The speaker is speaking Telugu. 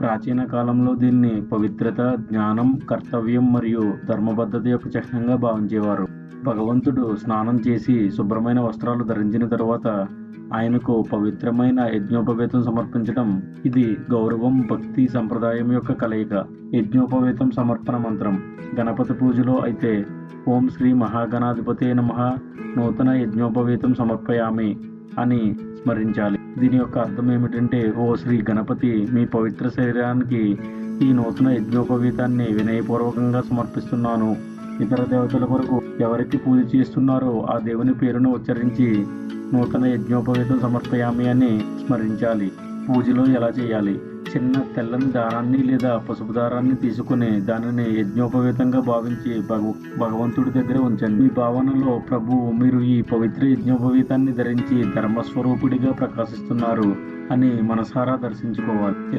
ప్రాచీన కాలంలో దీన్ని పవిత్రత జ్ఞానం కర్తవ్యం మరియు ధర్మబద్ధత యొక్క చిహ్నంగా భావించేవారు. భగవంతుడు స్నానం చేసి శుభ్రమైన వస్త్రాలు ధరించిన తరువాత ఆయనకు పవిత్రమైన యజ్ఞోపవేతం సమర్పించడం ఇది గౌరవం భక్తి సంప్రదాయం యొక్క కలయిక. యజ్ఞోపవేతం సమర్పణ మంత్రం. గణపతి పూజలో అయితే ఓం శ్రీ మహాగణాధిపతే నమ నూతన యజ్ఞోపవేతం సమర్పయామి అని స్మరించాలి. దీని యొక్క అర్థం ఏమిటంటే ఓ శ్రీ గణపతి మీ పవిత్ర శరీరానికి ఈ నూతన యజ్ఞోపవీతాన్ని వినయపూర్వకంగా సమర్పిస్తున్నాను. ఇతర దేవతల కొరకు ఎవరికి పూజ చేస్తున్నారో ఆ దేవుని పేరును ఉచ్చరించి నూతన యజ్ఞోపవీతం సమర్పయామి అని స్మరించాలి. పూజలో ఎలా చేయాలి? చిన్న తెల్లని దారాన్ని లేదా పసుపు దారాన్ని తీసుకుని దానిని యజ్ఞోపవేతంగా భావించి భగ భగవంతుడి దగ్గర ఉంచండి. ఈ భావనలో ప్రభు మీరు ఈ పవిత్ర యజ్ఞోపవేతాన్ని ధరించి ధర్మస్వరూపుడిగా ప్రకాశిస్తున్నారు అని మనసారా దర్శించుకోవాలి.